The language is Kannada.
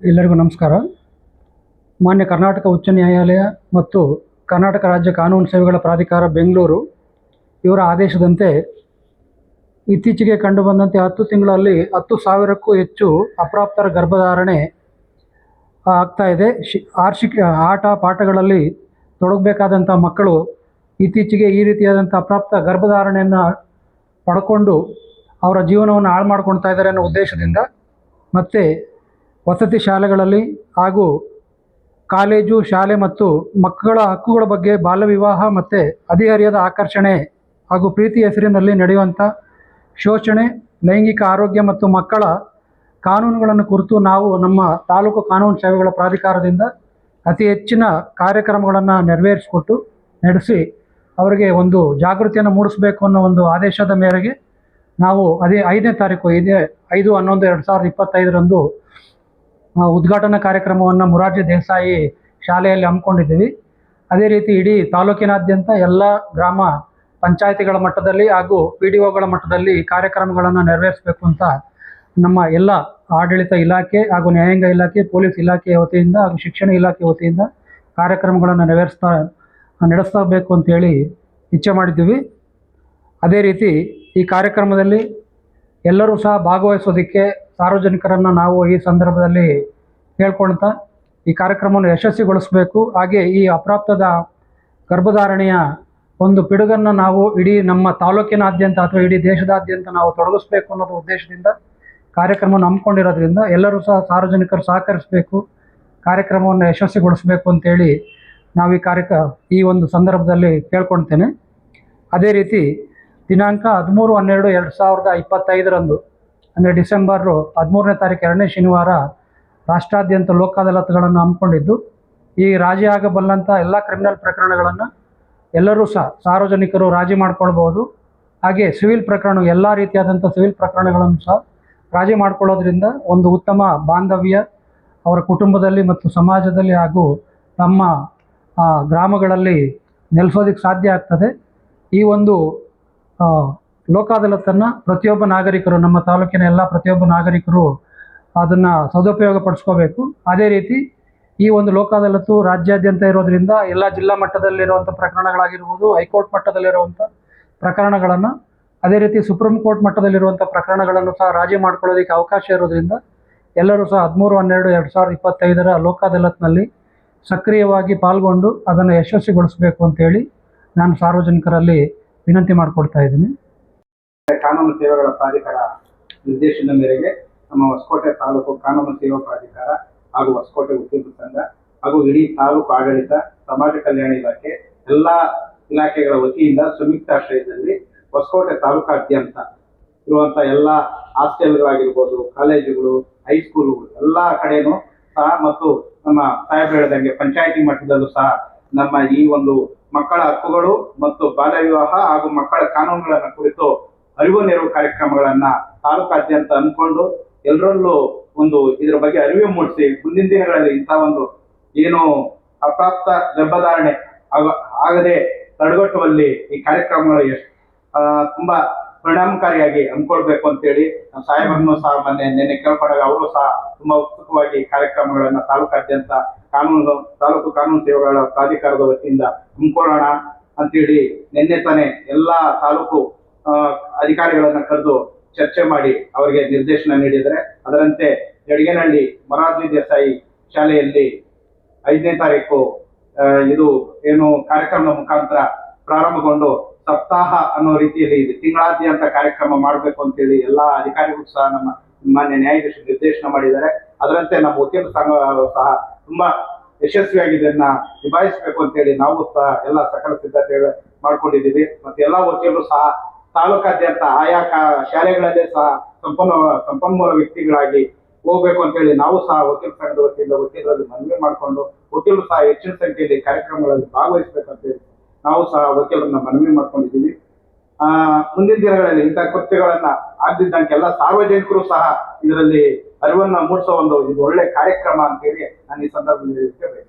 ಎಲ್ಲರಿಗೂ ನಮಸ್ಕಾರ. ಮಾನ್ಯ ಕರ್ನಾಟಕ ಉಚ್ಚ ನ್ಯಾಯಾಲಯ ಮತ್ತು ಕರ್ನಾಟಕ ರಾಜ್ಯ ಕಾನೂನು ಸೇವೆಗಳ ಪ್ರಾಧಿಕಾರ ಬೆಂಗಳೂರು ಇವರ ಆದೇಶದಂತೆ ಇತ್ತೀಚೆಗೆ ಕಂಡುಬಂದಂತೆ ಹತ್ತು ತಿಂಗಳಲ್ಲಿ ಹತ್ತು ಸಾವಿರಕ್ಕೂ ಹೆಚ್ಚು ಅಪ್ರಾಪ್ತರ ಗರ್ಭಧಾರಣೆ ಆಗ್ತಾ ಇದೆ. ಶಿ ಆರ್ಷಿಕ, ಆಟ ಪಾಠಗಳಲ್ಲಿ ತೊಡಗಬೇಕಾದಂಥ ಮಕ್ಕಳು ಇತ್ತೀಚೆಗೆ ಈ ರೀತಿಯಾದಂಥ ಅಪ್ರಾಪ್ತ ಗರ್ಭಧಾರಣೆಯನ್ನು ಪಡ್ಕೊಂಡು ಅವರ ಜೀವನವನ್ನು ಹಾಳು ಮಾಡ್ಕೊಳ್ತಾ ಇದ್ದಾರೆ ಅನ್ನೋ ಉದ್ದೇಶದಿಂದ ಮತ್ತು ವಸತಿ ಶಾಲೆಗಳಲ್ಲಿ ಹಾಗೂ ಕಾಲೇಜು, ಶಾಲೆ ಮತ್ತು ಮಕ್ಕಳ ಹಕ್ಕುಗಳ ಬಗ್ಗೆ ಬಾಲ್ಯ ವಿವಾಹ ಮತ್ತು ಅಧಿಹರಿಯದ ಆಕರ್ಷಣೆ ಹಾಗೂ ಪ್ರೀತಿ ಹೆಸರಿನಲ್ಲಿ ನಡೆಯುವಂಥ ಶೋಷಣೆ, ಲೈಂಗಿಕ ಆರೋಗ್ಯ ಮತ್ತು ಮಕ್ಕಳ ಕಾನೂನುಗಳನ್ನು ಕುರಿತು ನಾವು ನಮ್ಮ ತಾಲೂಕು ಕಾನೂನು ಸೇವೆಗಳ ಪ್ರಾಧಿಕಾರದಿಂದ ಅತಿ ಹೆಚ್ಚಿನ ಕಾರ್ಯಕ್ರಮಗಳನ್ನು ನೆರವೇರಿಸಿಕೊಟ್ಟು ನಡೆಸಿ ಅವರಿಗೆ ಒಂದು ಜಾಗೃತಿಯನ್ನು ಮೂಡಿಸಬೇಕು ಅನ್ನೋ ಒಂದು ಆದೇಶದ ಮೇರೆಗೆ ನಾವು ಅದೇ ಐದನೇ ತಾರೀಕು, ಇದೇ ಐದು ಹನ್ನೊಂದು, ಎರಡು ಸಾವಿರದ ಇಪ್ಪತ್ತೈದರಂದು ಉದ್ಘಾಟನಾ ಕಾರ್ಯಕ್ರಮವನ್ನು ಮುರಾರ್ಜಿ ದೇಸಾಯಿ ಶಾಲೆಯಲ್ಲಿ ಹಮ್ಮಿಕೊಂಡಿದ್ದೀವಿ. ಅದೇ ರೀತಿ ಇಡೀ ತಾಲೂಕಿನಾದ್ಯಂತ ಎಲ್ಲ ಗ್ರಾಮ ಪಂಚಾಯಿತಿಗಳ ಮಟ್ಟದಲ್ಲಿ ಹಾಗೂ ಪಿ ಡಿ ಒಗಳ ಮಟ್ಟದಲ್ಲಿ ಕಾರ್ಯಕ್ರಮಗಳನ್ನು ನೆರವೇರಿಸಬೇಕು ಅಂತ ನಮ್ಮ ಎಲ್ಲ ಆಡಳಿತ ಇಲಾಖೆ ಹಾಗೂ ನ್ಯಾಯಾಂಗ ಇಲಾಖೆ, ಪೊಲೀಸ್ ಇಲಾಖೆಯ ವತಿಯಿಂದ ಹಾಗೂ ಶಿಕ್ಷಣ ಇಲಾಖೆ ವತಿಯಿಂದ ಕಾರ್ಯಕ್ರಮಗಳನ್ನು ನೆರವೇರಿಸ್ತಾ ನಡೆಸ್ತಾ ಬೇಕು ಅಂತೇಳಿ ಇಚ್ಛೆ ಮಾಡಿದ್ದೀವಿ. ಅದೇ ರೀತಿ ಈ ಕಾರ್ಯಕ್ರಮದಲ್ಲಿ ಎಲ್ಲರೂ ಸಹ ಭಾಗವಹಿಸೋದಕ್ಕೆ ಸಾರ್ವಜನಿಕರನ್ನು ನಾವು ಈ ಸಂದರ್ಭದಲ್ಲಿ ಕೇಳ್ಕೊಳ್ತಾ ಈ ಕಾರ್ಯಕ್ರಮವನ್ನು ಯಶಸ್ವಿಗೊಳಿಸಬೇಕು. ಹಾಗೆ ಈ ಅಪ್ರಾಪ್ತದ ಗರ್ಭಧಾರಣೆಯ ಒಂದು ಪಿಡುಗನ್ನು ನಾವು ಇಡೀ ನಮ್ಮ ತಾಲೂಕಿನಾದ್ಯಂತ ಅಥವಾ ಇಡೀ ದೇಶದಾದ್ಯಂತ ನಾವು ತೊಡಗಿಸ್ಬೇಕು ಅನ್ನೋದು ಉದ್ದೇಶದಿಂದ ಕಾರ್ಯಕ್ರಮವನ್ನು ಹಮ್ಮಿಕೊಂಡಿರೋದ್ರಿಂದ ಎಲ್ಲರೂ ಸಹ ಸಾರ್ವಜನಿಕರು ಸಹಕರಿಸಬೇಕು, ಕಾರ್ಯಕ್ರಮವನ್ನು ಯಶಸ್ವಿಗೊಳಿಸಬೇಕು ಅಂತೇಳಿ ನಾವು ಈ ಕಾರ್ಯಕ್ರ ಈ ಒಂದು ಸಂದರ್ಭದಲ್ಲಿ ಕೇಳ್ಕೊಳ್ತೇನೆ. ಅದೇ ರೀತಿ ದಿನಾಂಕ ಹದಿಮೂರು ಹನ್ನೆರಡು ಎರಡು ಸಾವಿರದ ಇಪ್ಪತ್ತೈದರಂದು ಅಂದರೆ ಡಿಸೆಂಬರು ಹದಿಮೂರನೇ ತಾರೀಕು ಎರಡನೇ ಶನಿವಾರ ರಾಷ್ಟ್ರಾದ್ಯಂತ ಲೋಕ ಅದಾಲತ್ಗಳನ್ನು ಹಮ್ಮಿಕೊಂಡಿದ್ದು, ಈ ರಾಜಿ ಆಗಬಲ್ಲಂಥ ಎಲ್ಲ ಕ್ರಿಮಿನಲ್ ಪ್ರಕರಣಗಳನ್ನು ಎಲ್ಲರೂ ಸಹ ಸಾರ್ವಜನಿಕರು ರಾಜಿ ಮಾಡ್ಕೊಳ್ಬೋದು ಹಾಗೆ ಸಿವಿಲ್ ಪ್ರಕರಣ, ಎಲ್ಲ ರೀತಿಯಾದಂಥ ಸಿವಿಲ್ ಪ್ರಕರಣಗಳನ್ನು ಸಹ ರಾಜಿ ಮಾಡ್ಕೊಳ್ಳೋದ್ರಿಂದ ಒಂದು ಉತ್ತಮ ಬಾಂಧವ್ಯ ಅವರ ಕುಟುಂಬದಲ್ಲಿ ಮತ್ತು ಸಮಾಜದಲ್ಲಿ ಹಾಗೂ ನಮ್ಮ ಗ್ರಾಮಗಳಲ್ಲಿ ನೆಲೆಸೋದಕ್ಕೆ ಸಾಧ್ಯ ಆಗ್ತದೆ. ಈ ಒಂದು ಆ, ಲೋಕ ಅದಾಲತನ್ನು ಪ್ರತಿಯೊಬ್ಬ ನಾಗರಿಕರು ನಮ್ಮ ತಾಲೂಕಿನ ಎಲ್ಲ ಪ್ರತಿಯೊಬ್ಬ ನಾಗರಿಕರು ಅದನ್ನು ಸದುಪಯೋಗ ಪಡಿಸ್ಕೋಬೇಕು ಅದೇ ರೀತಿ ಈ ಒಂದು ಲೋಕ ಅದಾಲತು ರಾಜ್ಯಾದ್ಯಂತ ಇರೋದ್ರಿಂದ ಎಲ್ಲ ಜಿಲ್ಲಾ ಮಟ್ಟದಲ್ಲಿರುವಂಥ ಪ್ರಕರಣಗಳಾಗಿರ್ಬೋದು ಹೈಕೋರ್ಟ್ ಮಟ್ಟದಲ್ಲಿರುವಂಥ ಪ್ರಕರಣಗಳನ್ನು ಅದೇ ರೀತಿ ಸುಪ್ರೀಂ ಕೋರ್ಟ್ ಮಟ್ಟದಲ್ಲಿರುವಂಥ ಪ್ರಕರಣಗಳನ್ನು ಸಹ ರಾಜಿ ಮಾಡ್ಕೊಳ್ಳೋದಕ್ಕೆ ಅವಕಾಶ ಇರೋದ್ರಿಂದ ಎಲ್ಲರೂ ಸಹ ಹದಿಮೂರು ಹನ್ನೆರಡು ಎರಡು ಸಾವಿರದ ಇಪ್ಪತ್ತೈದರ ಲೋಕ ಅದಾಲತ್ನಲ್ಲಿ ಸಕ್ರಿಯವಾಗಿ ಪಾಲ್ಗೊಂಡು ಅದನ್ನು ಯಶಸ್ವಿಗೊಳಿಸಬೇಕು ಅಂತೇಳಿ ನಾನು ಸಾರ್ವಜನಿಕರಲ್ಲಿ ವಿನಂತಿ ಮಾಡಿಕೊಡ್ತಾ ಇದ್ದೀನಿ. ಕಾನೂನು ಸೇವೆಗಳ ಪ್ರಾಧಿಕಾರ ನಿರ್ದೇಶನದ ಮೇರೆಗೆ ನಮ್ಮ ಹೊಸಕೋಟೆ ತಾಲೂಕು ಕಾನೂನು ಸೇವಾ ಪ್ರಾಧಿಕಾರ ಹಾಗೂ ಹೊಸಕೋಟೆ ಉದ್ಯೋಗ ಸಂಘ ಹಾಗೂ ಇಡೀ ತಾಲೂಕು ಆಡಳಿತ, ಸಮಾಜ ಕಲ್ಯಾಣ ಇಲಾಖೆ, ಎಲ್ಲಾ ಇಲಾಖೆಗಳ ವತಿಯಿಂದ ಸಂಯುಕ್ತಾಶ್ರಯದಲ್ಲಿ ಹೊಸಕೋಟೆ ತಾಲೂಕಾದ್ಯಂತ ಇರುವಂತ ಎಲ್ಲ ಹಾಸ್ಟೆಲ್ಗಳಾಗಿರ್ಬೋದು, ಕಾಲೇಜುಗಳು, ಹೈಸ್ಕೂಲುಗಳು ಎಲ್ಲಾ ಕಡೆನೂ ಸಹ ಮತ್ತು ನಮ್ಮ ಸಾಹೇಬ್ ಹೇಳಿದಂಗೆ ಪಂಚಾಯತಿ ಮಟ್ಟದಲ್ಲೂ ಸಹ ನಮ್ಮ ಈ ಒಂದು ಮಕ್ಕಳ ಹಕ್ಕುಗಳು ಮತ್ತು ಬಾಲ್ಯ ವಿವಾಹ ಹಾಗೂ ಮಕ್ಕಳ ಕಾನೂನುಗಳನ್ನ ಕುರಿತು ಅರಿವು ನೆರವು ಕಾರ್ಯಕ್ರಮಗಳನ್ನ ತಾಲೂಕಾದ್ಯಂತ ಅಂದ್ಕೊಂಡು ಎಲ್ಲರಲ್ಲೂ ಒಂದು ಇದರ ಬಗ್ಗೆ ಅರಿವು ಮೂಡಿಸಿ ಮುಂದಿನ ದಿನಗಳಲ್ಲಿ ಇಂಥ ಒಂದು ಏನು ಅಪ್ರಾಪ್ತ ಗರ್ಭಧಾರಣೆ ಆಗ- ಆಗದೆ ತಡೆಗಟ್ಟುವಲ್ಲಿ ಈ ಕಾರ್ಯಕ್ರಮಗಳು ಎಷ್ಟು ತುಂಬಾ ಪರಿಣಾಮಕಾರಿಯಾಗಿ ಹಮ್ಮಿಕೊಳ್ಬೇಕು ಅಂತೇಳಿ ನಮ್ಮ ಸಾಹೇಬರನ್ನು ಸಹ ಮೊನ್ನೆ ನಿನ್ನೆ ಕೇಳ್ಕೊಂಡಾಗ ಅವರು ಸಹ ತುಂಬಾ ಉತ್ಸುಕವಾಗಿ ಕಾರ್ಯಕ್ರಮಗಳನ್ನ ತಾಲೂಕಾದ್ಯಂತ ಕಾನೂನು ತಾಲೂಕು ಕಾನೂನು ಸೇವೆಗಳ ಪ್ರಾಧಿಕಾರದ ವತಿಯಿಂದ ಹಮ್ಮಿಕೊಳ್ಳೋಣ ಅಂತೇಳಿ ನಿನ್ನೆ ತಾನೇ ಎಲ್ಲಾ ತಾಲೂಕು ಅಧಿಕಾರಿಗಳನ್ನ ಕರೆದು ಚರ್ಚೆ ಮಾಡಿ ಅವರಿಗೆ ನಿರ್ದೇಶನ ನೀಡಿದರೆ ಅದರಂತೆ ಯಡಗೇನಹಳ್ಳಿ ಮೊರಾರ್ಜಿ ದೇಸಾಯಿ ಶಾಲೆಯಲ್ಲಿ ಐದನೇ ತಾರೀಕು ಇದು ಏನು ಕಾರ್ಯಕ್ರಮದ ಮುಖಾಂತರ ಪ್ರಾರಂಭಗೊಂಡು ಸಪ್ತಾಹ ಅನ್ನೋ ರೀತಿಯಲ್ಲಿ ಇದು ತಿಂಗಳಾದ್ಯಂತ ಕಾರ್ಯಕ್ರಮ ಮಾಡಬೇಕು ಅಂತೇಳಿ ಎಲ್ಲಾ ಅಧಿಕಾರಿಗಳು ಸಹ ನಮ್ಮ ಮಾನ್ಯ ನ್ಯಾಯಾಧೀಶರು ನಿರ್ದೇಶನ ಮಾಡಿದ್ದಾರೆ. ಅದರಂತೆ ನಮ್ಮ ಉದ್ಯಮ ಸಂಘ ಸಹ ತುಂಬಾ ಯಶಸ್ವಿಯಾಗಿ ಇದನ್ನ ನಿಭಾಯಿಸಬೇಕು ಅಂತೇಳಿ ನಾವು ಸಹ ಎಲ್ಲ ಸಕಲ ಸಿದ್ಧತೆ ಮಾಡ್ಕೊಂಡಿದ್ದೀವಿ. ಮತ್ತೆ ಎಲ್ಲಾ ವಕೀಲರು ಸಹ ತಾಲೂಕಾದ್ಯಂತ ಆಯಾ ಕಾ- ಶಾಲೆಗಳಲ್ಲೇ ಸಹ ಸಂಪನ್ನ, ಸಂಪನ್ಮೂಲ ವ್ಯಕ್ತಿಗಳಾಗಿ ಹೋಗ್ಬೇಕು ಅಂತ ಹೇಳಿ ನಾವು ಸಹ ವಕೀಲ ಸಂಘದ ವತಿಯಿಂದ, ವಕೀಲರಲ್ಲಿ ಮನವಿ ಮಾಡಿಕೊಂಡು, ವಕೀಲರು ಸಹ ಹೆಚ್ಚಿನ ಸಂಖ್ಯೆಯಲ್ಲಿ ಕಾರ್ಯಕ್ರಮಗಳಲ್ಲಿ ಭಾಗವಹಿಸಬೇಕು ಅಂತ ಹೇಳಿ ನಾವು ಸಹ ವಕೀಲರನ್ನ ಮನವಿ ಮಾಡ್ಕೊಂಡಿದ್ದೀವಿ. ಆ, ಮುಂದಿನ ದಿನಗಳಲ್ಲಿ ಇಂಥ ಕೃತ್ಯಗಳನ್ನ ಆಗದಿದ್ದಂಗೆ ಎಲ್ಲ ಸಾರ್ವಜನಿಕರು ಸಹ ಇದರಲ್ಲಿ ಅರಿವನ್ನ ಮೂಡಿಸೋ ಒಂದು ಇದು ಒಳ್ಳೆ ಕಾರ್ಯಕ್ರಮ ಅಂತ ಹೇಳಿ ನಾನು ಈ ಸಂದರ್ಭದಲ್ಲಿ ಹೇಳ್ತೇವೆ